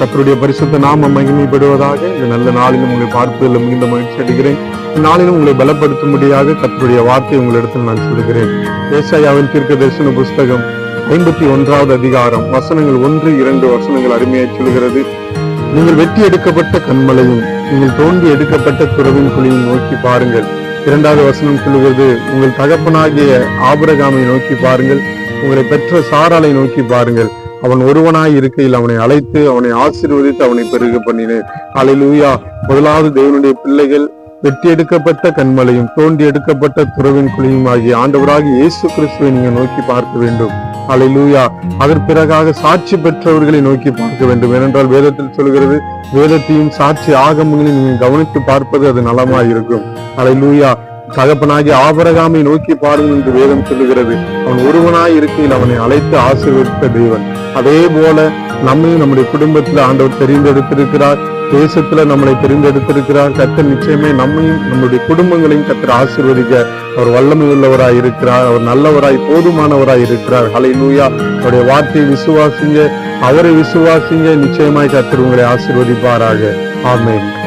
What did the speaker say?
கத்தருடைய பரிசுத்த நாம மகிமைப்படுவதாக இந்த நல்ல நாளிலும் உங்களை பார்ப்பதில் மிகுந்த மகிழ்ச்சி அடைகிறேன். நாளிலும் உங்களை பலப்படுத்தும்படியாக கத்தருடைய வார்த்தை உங்களிடத்தில் நான் சொல்கிறேன் ஏசாயாவின் தீர்க்க தரிசன புஸ்தகம் ஐம்பத்தி ஒன்றாவது அதிகாரம் வசனங்கள் ஒன்று இரண்டு வசனங்கள் அருமையாய் சொல்கிறது நீங்கள் வெட்டி எடுக்கப்பட்ட கண்மலையும் நீங்கள் தோண்டி எடுக்கப்பட்ட துறவின் குழியும் நோக்கி பாருங்கள். இரண்டாவது வசனம் சொல்லுகிறது உங்கள் தகப்பனாகிய ஆபரகாமை நோக்கி பாருங்கள் உங்களை பெற்ற சாராலை நோக்கி பாருங்கள். அவன் ஒருவனாய் இருக்கையில் அவனை அழைத்து அவனை ஆசீர்வதித்து அவனை பெருக பண்ணினேன். அலையிலூயா முதலாவது தேவனுடைய பிள்ளைகள் வெட்டி எடுக்கப்பட்ட கண்மலையும் தோண்டி எடுக்கப்பட்ட துறவின் குழியும் ஆகிய ஆண்டவராக இயேசு கிறிஸ்துவை நீங்கள் நோக்கி பார்க்க வேண்டும். அலையிலூயா அதன் பிறகாக சாட்சி பெற்றவர்களை நோக்கி பார்க்க வேண்டும். ஏனென்றால் வேதத்தில் சொல்கிறது வேதத்தையும் சாட்சி ஆகமங்களையும் நீங்கள் கவனித்து பார்ப்பது அது நலமாயிருக்கும். அலை அலையிலூயா தகப்பனாகி ஆபரகாமை நோக்கி பாருங்கள் என்று வேதம் சொல்லுகிறது. அவன் ஒருவனாய் இருக்கையில் அவனை அழைத்து ஆசீர்வதித்த தேவன். அதே போல நம்மையும் நம்முடைய குடும்பத்துல ஆண்டவர் தெரிந்தெடுத்திருக்கிறார். தேசத்துல நம்மளை தெரிந்தெடுத்திருக்கிறார். கத்தர் நிச்சயமே நம்மையும் நம்முடைய குடும்பங்களையும் கத்தர் ஆசீர்வதிக்க அவர் வல்லமை உள்ளவராய் இருக்கிறார். அவர் நல்லவராய் போதுமானவராய் இருக்கிறார். ஹலை நூயா அவருடைய வார்த்தையை விசுவாசிங்க. அவரை விசுவாசிங்க. நிச்சயமாய் கத்தர் உங்களை ஆசீர்வதிப்பாராக. ஆமேன்.